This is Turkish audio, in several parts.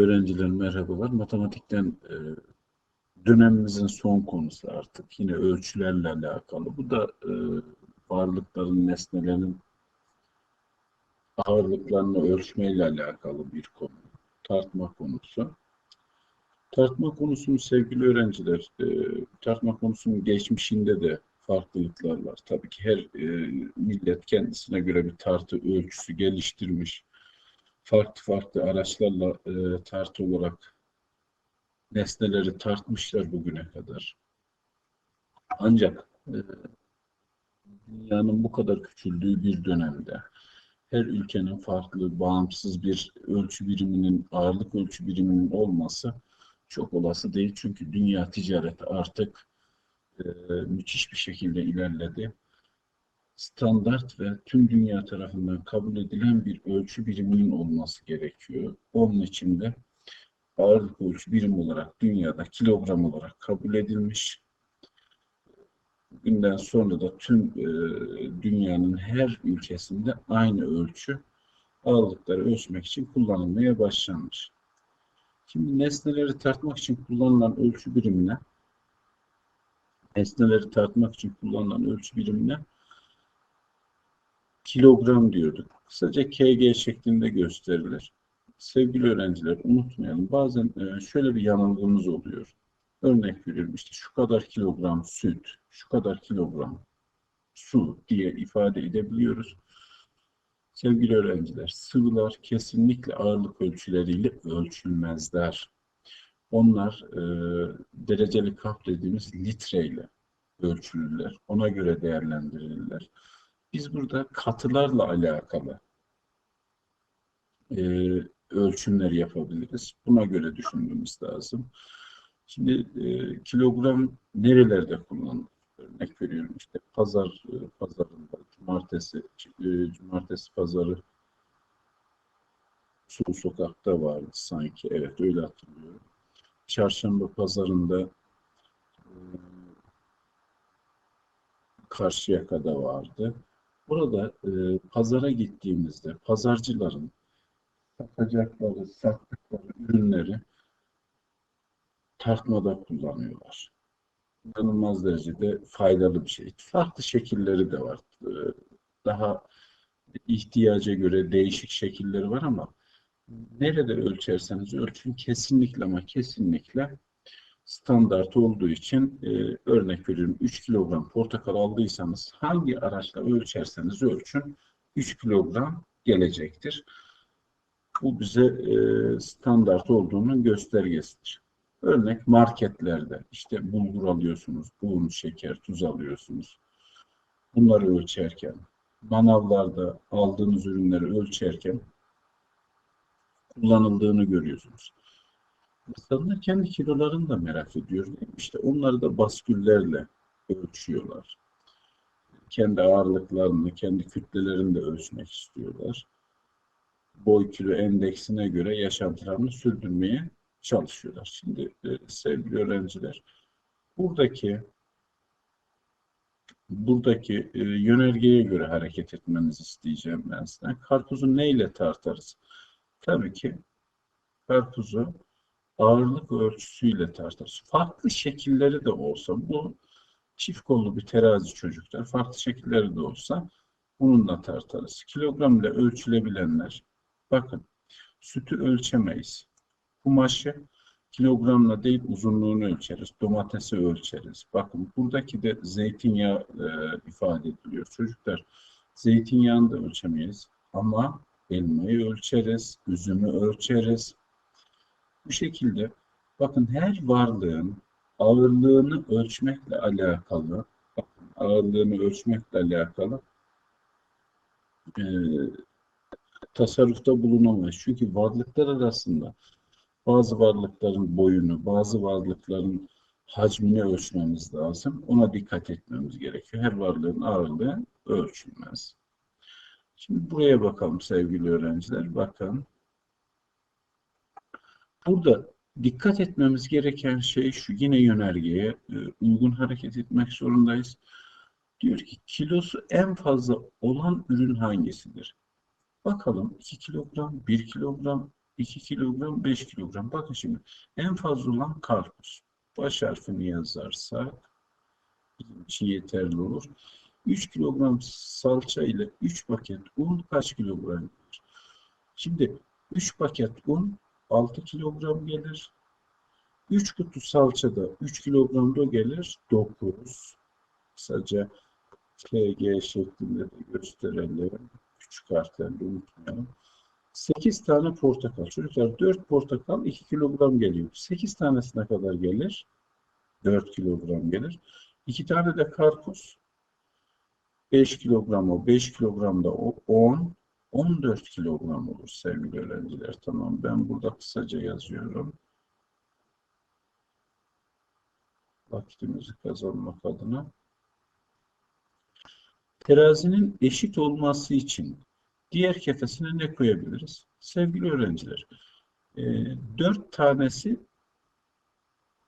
Sevgili öğrenciler merhabalar. Matematikten e, dönemimizin son konusu artık. Yine ölçülerle alakalı. Bu da e, varlıkların, nesnelerin ağırlıklarını ölçmeyle alakalı bir konu. Tartma konusu. Tartma konusunu sevgili öğrenciler, e, tartma konusunun geçmişinde de farklılıklar var. Tabii ki her e, millet kendisine göre bir tartı ölçüsü geliştirmiş farklı farklı araçlarla e, tartı olarak nesneleri tartmışlar bugüne kadar. Ancak e, dünyanın bu kadar küçüldüğü bir dönemde her ülkenin farklı, bağımsız bir ölçü biriminin, ağırlık ölçü biriminin olması çok olası değil. Çünkü dünya ticareti artık e, müthiş bir şekilde ilerledi standart ve tüm dünya tarafından kabul edilen bir ölçü biriminin olması gerekiyor. Onun için de ağırlık ölçü birim olarak dünyada kilogram olarak kabul edilmiş. Günden sonra da tüm e, dünyanın her ülkesinde aynı ölçü ağırlıkları ölçmek için kullanılmaya başlanmış. Şimdi nesneleri tartmak için kullanılan ölçü birimine nesneleri tartmak için kullanılan ölçü birimine kilogram diyorduk. Kısaca kg şeklinde gösterilir. Sevgili öğrenciler unutmayalım. Bazen e, şöyle bir yanılgımız oluyor. Örnek veriyorum işte şu kadar kilogram süt, şu kadar kilogram su diye ifade edebiliyoruz. Sevgili öğrenciler, sıvılar kesinlikle ağırlık ölçüleriyle ölçülmezler. Onlar e, dereceli kap dediğimiz litreyle ölçülürler. Ona göre değerlendirilirler. Biz burada katılarla alakalı e, ölçümler yapabiliriz. Buna göre düşünmemiz lazım. Şimdi e, kilogram nerelerde kullanılır? Örnek veriyorum işte pazar e, pazarında cumartesi e, cumartesi pazarı Su sokakta vardı sanki. Evet öyle hatırlıyorum. Çarşamba pazarında e, Karşıyaka'da vardı. Burada e, pazara gittiğimizde pazarcıların satacakları, sattıkları ürünleri tartmada kullanıyorlar. İnanılmaz derecede faydalı bir şey. Farklı şekilleri de var. E, daha ihtiyaca göre değişik şekilleri var ama nerede ölçerseniz ölçün kesinlikle ama kesinlikle standart olduğu için e, örnek veriyorum 3 kilogram portakal aldıysanız hangi araçla ölçerseniz ölçün 3 kilogram gelecektir. Bu bize e, standart olduğunun göstergesidir. Örnek marketlerde işte bulgur alıyorsunuz, un, şeker, tuz alıyorsunuz. Bunları ölçerken, manavlarda aldığınız ürünleri ölçerken kullanıldığını görüyorsunuz. İnsanlar kendi kilolarını da merak ediyor. İşte onları da basküllerle ölçüyorlar. Kendi ağırlıklarını, kendi kütlelerini de ölçmek istiyorlar. Boy kilo endeksine göre yaşantılarını sürdürmeye çalışıyorlar. Şimdi e, sevgili öğrenciler, buradaki buradaki e, yönergeye göre hareket etmenizi isteyeceğim ben size. Karpuzu neyle tartarız? Tabii ki karpuzu ağırlık ölçüsüyle tartarız. Farklı şekilleri de olsa bu çift kollu bir terazi çocuklar farklı şekilleri de olsa bununla tartarız. Kilogram ile ölçülebilenler bakın sütü ölçemeyiz. Kumaşı kilogramla değil uzunluğunu ölçeriz. Domatesi ölçeriz. Bakın buradaki de zeytinyağı e, ifade ediliyor. Çocuklar zeytinyağını da ölçemeyiz ama elmayı ölçeriz, üzümü ölçeriz, bu şekilde bakın her varlığın ağırlığını ölçmekle alakalı bakın, ağırlığını ölçmekle alakalı e, tasarrufta bulunamayız. Çünkü varlıklar arasında bazı varlıkların boyunu, bazı varlıkların hacmini ölçmemiz lazım. Ona dikkat etmemiz gerekiyor. Her varlığın ağırlığı ölçülmez. Şimdi buraya bakalım sevgili öğrenciler. Bakın Burada dikkat etmemiz gereken şey şu yine yönergeye e, uygun hareket etmek zorundayız. Diyor ki kilosu en fazla olan ürün hangisidir? Bakalım 2 kilogram, 1 kilogram, 2 kilogram, 5 kilogram. Bakın şimdi en fazla olan karpuz. Baş harfini yazarsak bizim için yeterli olur. 3 kilogram salça ile 3 paket un kaç kilogram? Şimdi 3 paket un 6 kilogram gelir. 3 kutu salçada 3 kilogram da gelir. 9. Kısaca KG şeklinde de gösterelim. Küçük harflerle unutmayalım. 8 tane portakal. Çocuklar 4 portakal 2 kilogram geliyor. 8 tanesine kadar gelir. 4 kilogram gelir. 2 tane de karpuz. 5 kilogram o. 5 kilogram da o. 10. 14 kilogram olur sevgili öğrenciler. Tamam ben burada kısaca yazıyorum. Vaktimizi kazanmak adına. Terazinin eşit olması için diğer kefesine ne koyabiliriz? Sevgili öğrenciler, e, 4 tanesi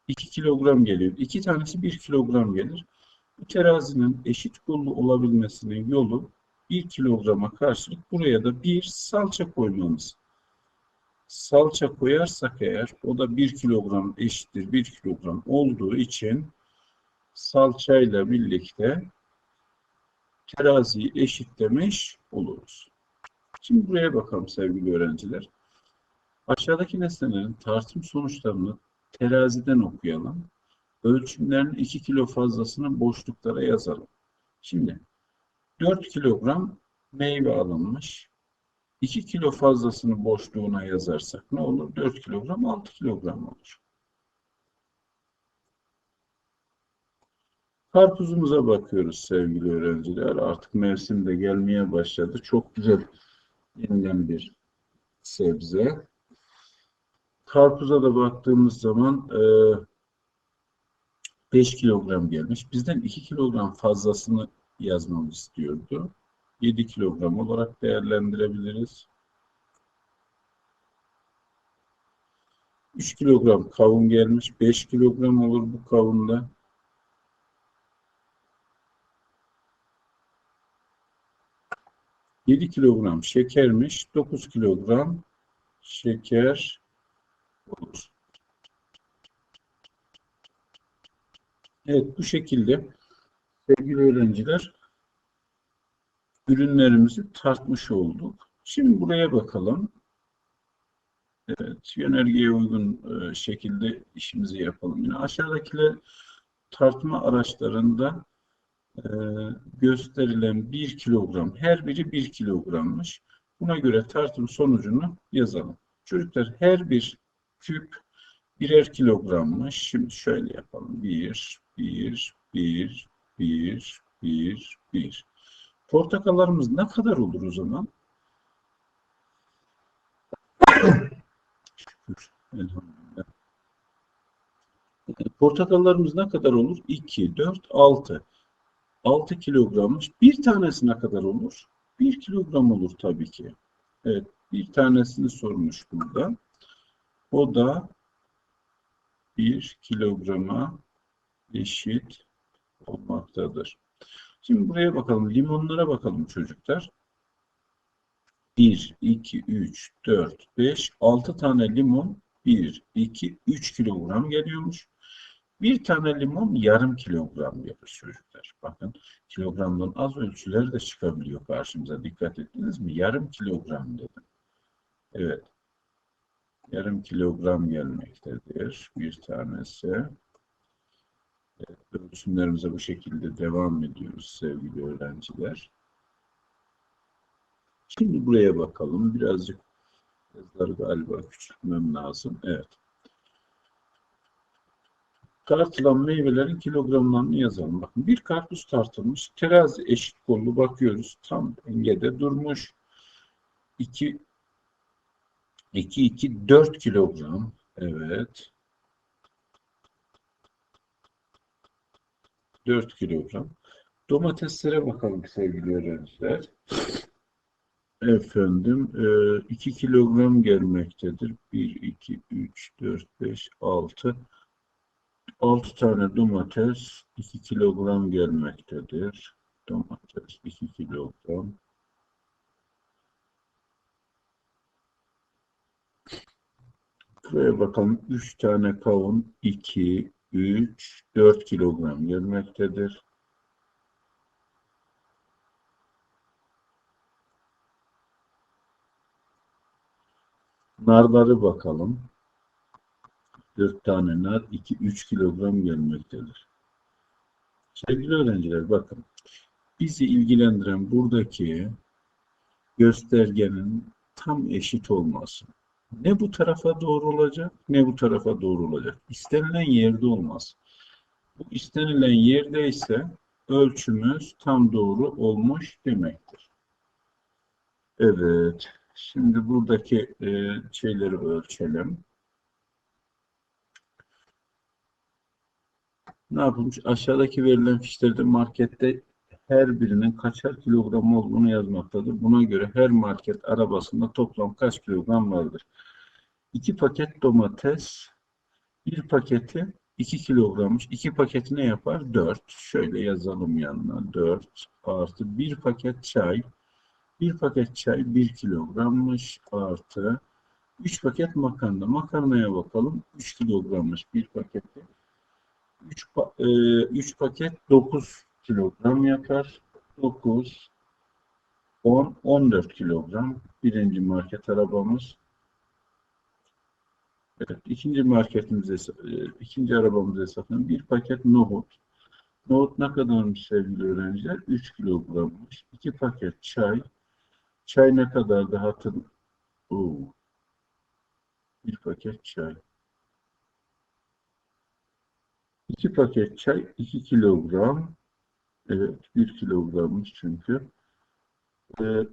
2 kilogram geliyor. 2 tanesi 1 kilogram gelir. Bu terazinin eşit kollu olabilmesinin yolu 1 kilograma karşılık buraya da bir salça koymamız. Salça koyarsak eğer o da 1 kilogram eşittir 1 kilogram olduğu için salçayla birlikte teraziyi eşitlemiş oluruz. Şimdi buraya bakalım sevgili öğrenciler. Aşağıdaki nesnelerin tartım sonuçlarını teraziden okuyalım. Ölçümlerin 2 kilo fazlasını boşluklara yazalım. Şimdi 4 kilogram meyve alınmış. 2 kilo fazlasını boşluğuna yazarsak ne olur? 4 kilogram 6 kilogram olur. Karpuzumuza bakıyoruz sevgili öğrenciler. Artık mevsim de gelmeye başladı. Çok güzel yenilen bir sebze. Karpuza da baktığımız zaman e, 5 kilogram gelmiş. Bizden 2 kilogram fazlasını yazmamız istiyordu. 7 kilogram olarak değerlendirebiliriz. 3 kilogram kavun gelmiş. 5 kilogram olur bu kavunda. Yedi kilogram şekermiş. 9 kilogram şeker olur. Evet bu şekilde sevgili öğrenciler ürünlerimizi tartmış olduk. Şimdi buraya bakalım. Evet, yönergeye uygun e, şekilde işimizi yapalım. Yine aşağıdakiler tartma araçlarında e, gösterilen 1 kilogram, her biri 1 kilogrammış. Buna göre tartım sonucunu yazalım. Çocuklar her bir küp birer kilogrammış. Şimdi şöyle yapalım. 1, 1, 1, 1, 1, 1. Portakallarımız ne kadar olur o zaman? Şükür. Portakallarımız ne kadar olur? 2, 4, 6. 6 kilogrammış. Bir tanesi ne kadar olur? 1 kilogram olur tabii ki. Evet. Bir tanesini sormuş burada. O da 1 kilograma eşit olmaktadır. Şimdi buraya bakalım. Limonlara bakalım çocuklar. 1, 2, 3, 4, 5, 6 tane limon 1, 2, 3 kilogram geliyormuş. Bir tane limon yarım kilogram gelir çocuklar. Bakın kilogramdan az ölçüler de çıkabiliyor karşımıza. Dikkat ettiniz mi? Yarım kilogram dedim. Evet. Yarım kilogram gelmektedir bir tanesi. Ölçümlerimize bu şekilde devam ediyoruz sevgili öğrenciler. Şimdi buraya bakalım. Birazcık yazıları galiba küçültmem lazım. Evet. Tartılan meyvelerin kilogramlarını yazalım. Bakın bir karpuz tartılmış. Terazi eşit kollu bakıyoruz. Tam dengede durmuş. 2 2 2 4 kilogram. Evet. 4 kilogram. Domateslere bakalım sevgili öğrenciler. Efendim 2 e, kilogram gelmektedir. 1, 2, 3, 4, 5, 6. 6 tane domates 2 kilogram gelmektedir. Domates 2 kilogram. Şuraya bakalım. 3 tane kavun 2, 3, 4 kilogram gelmektedir. Narları bakalım. 4 tane nar 2, 3 kilogram gelmektedir. Sevgili öğrenciler bakın. Bizi ilgilendiren buradaki göstergenin tam eşit olması. Ne bu tarafa doğru olacak ne bu tarafa doğru olacak. İstenilen yerde olmaz. Bu istenilen yerde ise ölçümüz tam doğru olmuş demektir. Evet. Şimdi buradaki e, şeyleri ölçelim. Ne yapılmış? Aşağıdaki verilen fişlerde markette her birinin kaçar kilogram olduğunu yazmaktadır. Buna göre her market arabasında toplam kaç kilogram vardır? 2 paket domates, bir paketi 2 kilogrammış. 2 paketi ne yapar? 4. Şöyle yazalım yanına. 4 artı bir paket çay. Bir paket çay 1 kilogrammış artı 3 paket makarna. Makarnaya bakalım. 3 kilogrammış bir paketi. 3, pa e, 3 paket 9 kilogram yapar. 9, 10, 14 kilogram. Birinci market arabamız. Evet, ikinci marketimize, e, ikinci arabamıza hesaplayalım. Bir paket nohut. Nohut ne kadarmış sevgili öğrenciler? 3 kilogrammış. İki paket çay. Çay ne kadar da hatır... Oo. Bir paket çay. İki paket çay 2 kilogram. Evet 1 kilogrammış çünkü.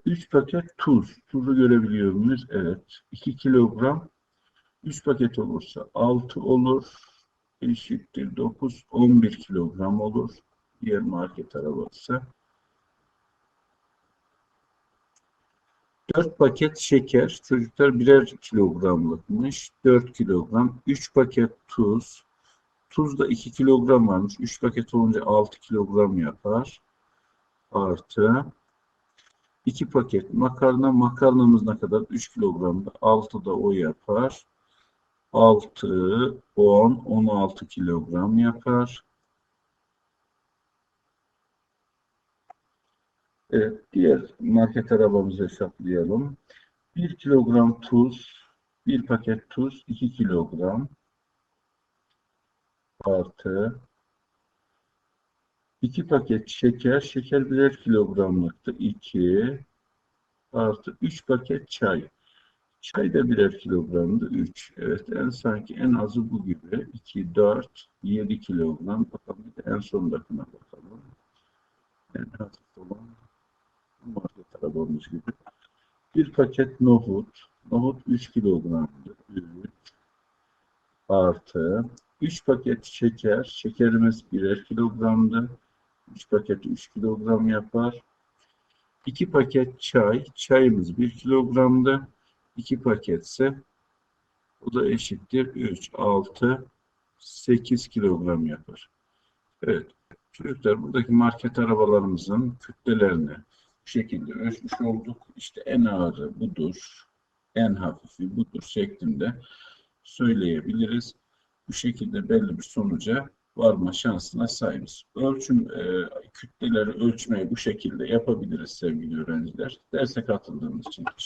3 ee, paket tuz. Tuzu görebiliyor muyuz? Evet. 2 kilogram. 3 paket olursa 6 olur. Eşittir 9. 11 kilogram olur. Diğer market arabası. 4 paket şeker. Çocuklar birer kilogramlıkmış. 4 kilogram. 3 paket tuz. Tuz da 2 kilogram varmış. 3 paket olunca 6 kilogram yapar. Artı 2 paket makarna. Makarnamız ne kadar? 3 kilogramda. 6 da o yapar. 6, 10, 16 kilogram yapar. Evet, diğer market arabamızı hesaplayalım. 1 kilogram tuz, 1 paket tuz 2 kilogram artı 2 paket şeker, şeker birer kilogramlıktı 2 artı 3 paket çay. Çay da birer kilogramdı 3. Evet en sanki en azı bu gibi. 2, 4, 7 kilogram. Bakalım bir de en sondakine bakalım. En hafif olan market arabamız gibi. Bir paket nohut. Nohut 3 kilogramdı. 3 artı 3 paket şeker. Şekerimiz birer kilogramdı. 3 paket 3 kilogram yapar. 2 paket çay. Çayımız 1 kilogramdı. 2 paketse o da eşittir 3, 6, 8 kilogram yapar. Evet. Çocuklar buradaki market arabalarımızın kütlelerini bu şekilde ölçmüş olduk. İşte en ağırı budur, en hafifi budur şeklinde söyleyebiliriz. Bu şekilde belli bir sonuca varma şansına sahibiz. Ölçüm e, kütleleri ölçmeyi bu şekilde yapabiliriz sevgili öğrenciler. Derse katıldığınız için teşekkür